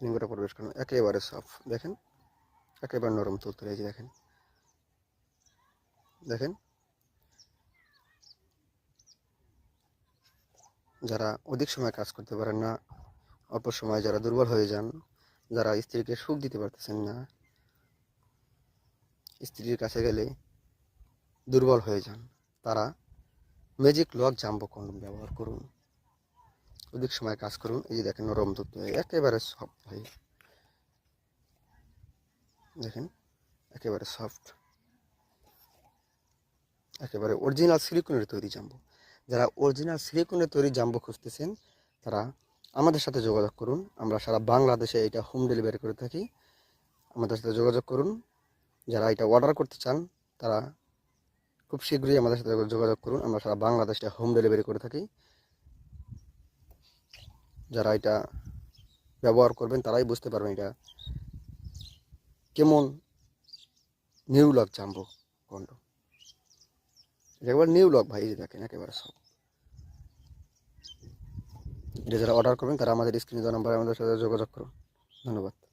লিঙ্গটা প্রবেশ করুন। একেবারে সফট দেখেন? একেবারে নরম তুলতুলে এই দেখেন। দেখেন? যারা অধিক সময় কাজ করতে পারেন না, অল্প সময় যারা দুর্বল হয়ে যান, যারা স্ত্রীকে সুখ দিতে পারতেছেন না, স্ত্রীর কাছে গেলে দুর্বল হয়ে যান, তারা ম্যাজিক লক জাম্বো কন্ডম ব্যবহার করুন। অধিক সময় কাজ করুন। এই যে দেখেন, নরম দুধ একেবারে সফট ভাই দেখেন, একেবারে সফট একেবারে অরিজিনাল সিলিকনের তৈরি জাম্বো যারা অরিজিনাল সিলিকনের তৈরি জাম্বো খুঁজতেছেন, তারা আমাদের সাথে যোগাযোগ করুন। আমরা সারা বাংলাদেশে এটা হোম ডেলিভারি করে থাকি। আমাদের সাথে যোগাযোগ করুন। যারা এটা অর্ডার করতে চান, তারা খুব শীঘ্রই আমাদের সাথে যোগাযোগ করুন। আমরা সারা বাংলাদেশে হোম ডেলিভারি করে থাকি। যারা এটা ব্যবহার করবেন, তারাই বুঝতে পারবেন এটা কেমন নিউ লক জাম্বো কন্ড একবার নিউ লক ভাই দেখেন, একেবারে সব। এটা যারা অর্ডার করবেন, তারা আমাদের স্ক্রিনে দেওয়া নাম্বারে আমাদের সাথে যোগাযোগ করুন। ধন্যবাদ।